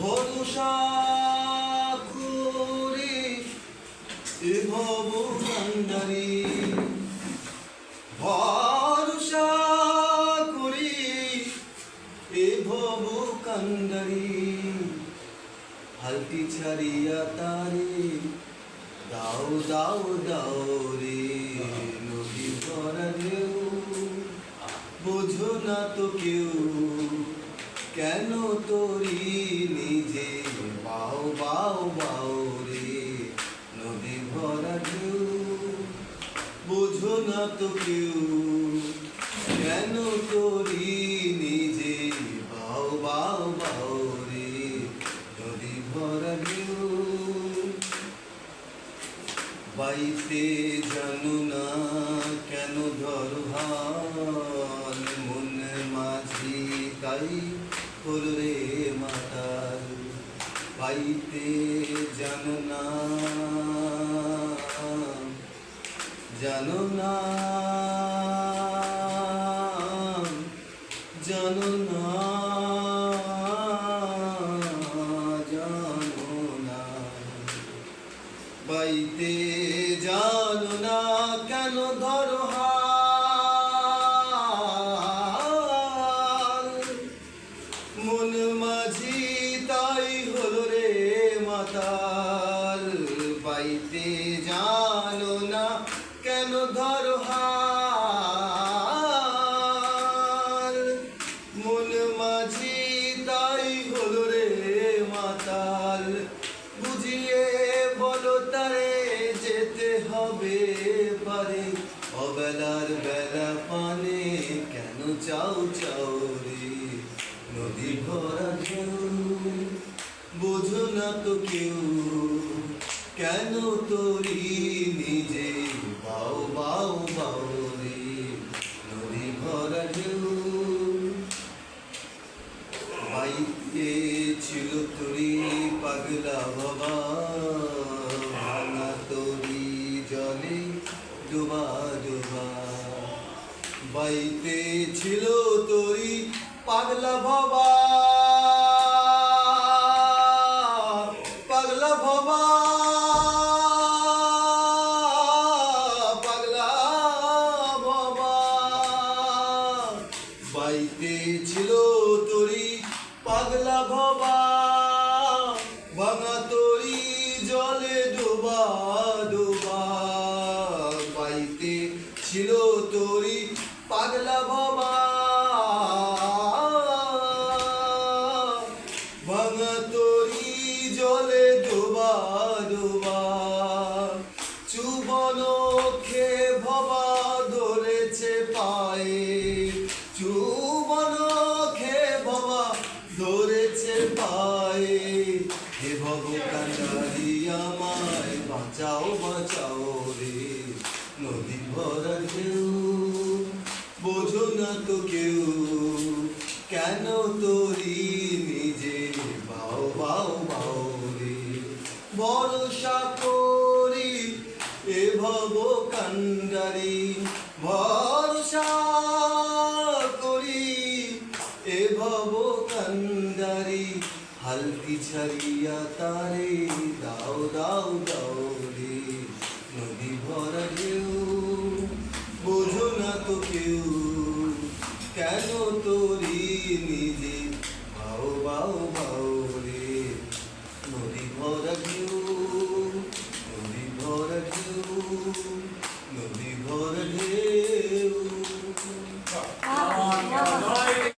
ভরসা করে এ ভব কান্ডারি ভরসা করি এ ভব কান্ডারি হালটি ছাড়িয়া তারে দাও দাও দাও নদী ভরা ঢেউ বোঝো না তো কেউ কেন তোরি নিজে? বাও বাও বাও রে, নদী ভরা ঢেউ। বোঝো না তো কেউ, কেন তোরি নিজে? বাও বাও বাও রে, নদী ভরা ঢেউ। বাইতে জানো না কেন ধরহাল মনে মাঝি তাই হল রে মাতাল বাইতে জানো না। জানো না জানো না জানো না। বাইতে জানো না, কেন ধরো হাল বাইতে জানো না কেন ধরো হাল মন মাঝি তাই হলো রে মাতাল। বুঝিয়ে বলো তারে যেতে হবে পারে। অবেলার বেলা পানে কেন চাও চাও নদী ভরা ঢেউ, বোঝো না তো কেউ কেন তোরি নিজে? বাও বাও বাও রে, নদী ভরা বাইতে ছিল তোরি পাগলা বাবা। ভাঙা তোরি জলে ডোবা ডোবা। বাইতে ছিল তোরি পাগলা বাবা। বাইতে ছিল তোরি, পাগলা ভবা, ভাঙা তোরি, জলে ডোবা ডোবা। বাইতে ছিল তোরি, পাগলা ভবা, ভাঙা তোরি, জলে ডোবা ডোবা। চুবন খে ভবা ধরেছে পায়ে। বাঁচাও বাঁচাও রে নদী ভরা ঢেউ। বোঝো না তো কেউ কেন তোরি নিজে, বাও বাও বাও রে। ভরসা করি এ ভব কান্ডারি ভরসা হালকি ছাড়িয়া তারে দাও দাও দাও রে নদী ভরা ঢেউ। বোঝো না তো কেউ কেন তোরি